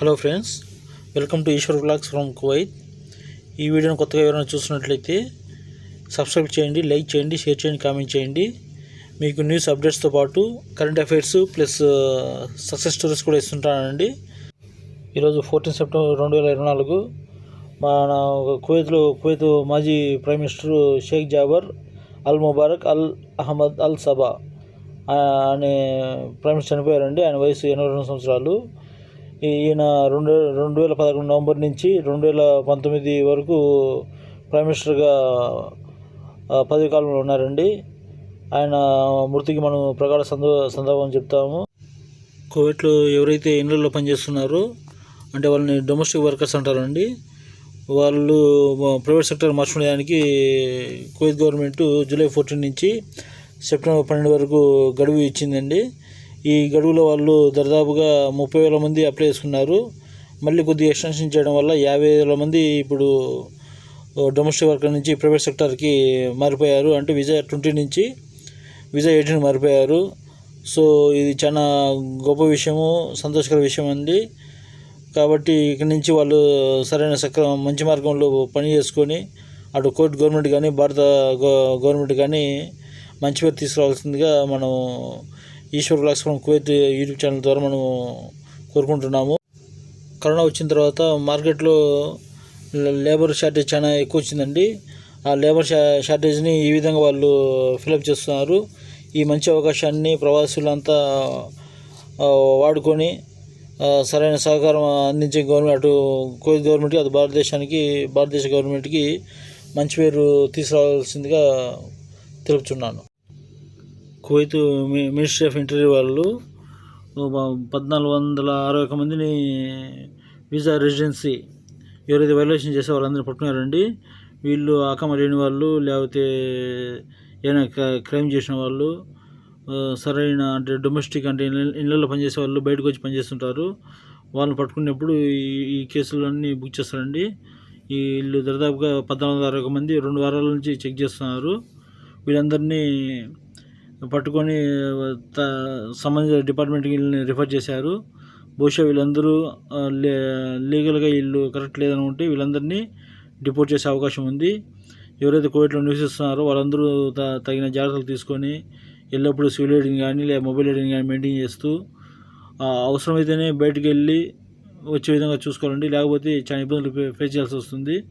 Hello friends welcome to Eshwar blogs from Kuwait ఈ వీడియోని కొత్తగా ఎవరైనా చూసినట్లయితే సబ్స్క్రైబ్ చేయండి లైక్ చేయండి షేర్ చేయండి కామెంట్ చేయండి. మీకు న్యూస్ అప్డేట్స్తో పాటు current affairs plus success stories కూడా ఇస్తుంటానండి. ఈరోజు ఫోర్టీన్ సెప్టెంబర్ రెండు వేల ఇరవై నాలుగు మన కువైత్లో కువైత్ మాజీ prime minister Sheikh Jaber Al Mubarak Al Ahmad Al Sabah అనే ప్రైమ్ మినిస్టర్ చనిపోయారండి. ఆయన వయసు ఎనభై రెండు సంవత్సరాలు. ఈయన రెండు రెండు వేల పదకొండు నవంబర్ నుంచి రెండు వేల పంతొమ్మిది వరకు ప్రైమ్ మినిస్టర్గా పదవి కాలంలో ఉన్నారండి. ఆయన మృతికి మనం ప్రగాఢ సందో సందర్భం చెప్తాము. కోవిడ్లో ఎవరైతే ఇళ్ళల్లో పనిచేస్తున్నారో అంటే వాళ్ళని డొమెస్టిక్ వర్కర్స్ అంటారండి. వాళ్ళు ప్రైవేట్ సెక్టర్ మార్చుకునేదానికి కువైత్ గవర్నమెంట్ జూలై ఫోర్టీన్ నుంచి సెప్టెంబర్ పన్నెండు వరకు గడువు ఇచ్చిందండి. ఈ గడువులో వాళ్ళు దరిదాపుగా ముప్పై వేల మంది అప్లై చేసుకున్నారు. మళ్ళీ కొద్దిగా ఎక్స్టెన్షన్ చేయడం వల్ల యాభై వేల మంది ఇప్పుడు డొమెస్టిక్ వర్కర్ నుంచి ప్రైవేట్ సెక్టార్కి మారిపోయారు. అంటే విజయ ట్వంటీ నుంచి విజయ్ ఎయిటీన్ మారిపోయారు. సో ఇది చాలా గొప్ప విషయము సంతోషకర విషయం అండి. కాబట్టి ఇక్కడి నుంచి వాళ్ళు సరైన సక్రమం మంచి మార్గంలో పని చేసుకొని అటు కోర్ట్ గవర్నమెంట్ కానీ భారత గవర్నమెంట్ కానీ మంచి పేరు తీసుకురావాల్సిందిగా మనం Eshwar blogs from Kuwait YouTube channel ద్వారా మనం కోరుకుంటున్నాము. కరోనా వచ్చిన తర్వాత మార్కెట్లో లేబర్ షార్టేజ్ చాలా ఎక్కువ వచ్చిందండి. ఆ లేబర్ షా షార్టేజ్ని ఈ విధంగా వాళ్ళు ఫిలప్ చేస్తున్నారు. ఈ మంచి అవకాశాన్ని ప్రవాసులంతా వాడుకొని సరైన సహకారం అందించే గవర్నమెంట్ అటు కోవిడ్ గవర్నమెంట్కి అటు భారతదేశానికి భారతదేశ గవర్నమెంట్కి మంచి పేరు తీసుకురావాల్సిందిగా తెలుపుతున్నాను కువైత్ మినిస్ట్రీ ఆఫ్ ఇంటీరియర్ వాళ్ళు పద్నాలుగు వందల అరవై ఒక మందిని వీసా రెసిడెన్సీ ఎవరైతే వైలేషన్ చేసే వాళ్ళందరినీ పట్టుకున్నారండి. వీళ్ళు ఆకమ లేని వాళ్ళు లేకపోతే ఏమైనా క్రైమ్ చేసిన వాళ్ళు సరైన అంటే డొమెస్టిక్ అంటే ఇళ్ళల్లో పనిచేసే వాళ్ళు బయటకు వచ్చి పనిచేస్తుంటారు. వాళ్ళని పట్టుకునేప్పుడు ఈ కేసులన్నీ బుక్ చేస్తారండి. వీళ్ళు దాదాపుగా పద్నాలుగు వందల అరవై మంది రెండు వారాల నుంచి చెక్ చేస్తున్నారు. వీళ్ళందరినీ పట్టుకొని త- సంబంధించిన డిపార్ట్మెంట్కి వీళ్ళని రిఫర్ చేశారు. బహుశా వీళ్ళందరూ లీగల్గా వీళ్ళు కరెక్ట్ లేదనుకుంటే వీళ్ళందరినీ డిపోర్ట్ చేసే అవకాశం ఉంది. ఎవరైతే కోవిడ్లో నివసిస్తున్నారో వాళ్ళందరూ త- తగిన జాగ్రత్తలు తీసుకొని ఎల్లప్పుడూ సివిల్ ఎయిడింగ్ కానీ లేదా మొబైల్ ఎయిడింగ్ కానీ మెయింటైన్ చేస్తూ అవసరమైతేనే బయటికి వెళ్ళి వచ్చే విధంగా చూసుకోవాలండి. లేకపోతే చాలా ఇబ్బందులు ఫేస్ చేయాల్సి వస్తుంది.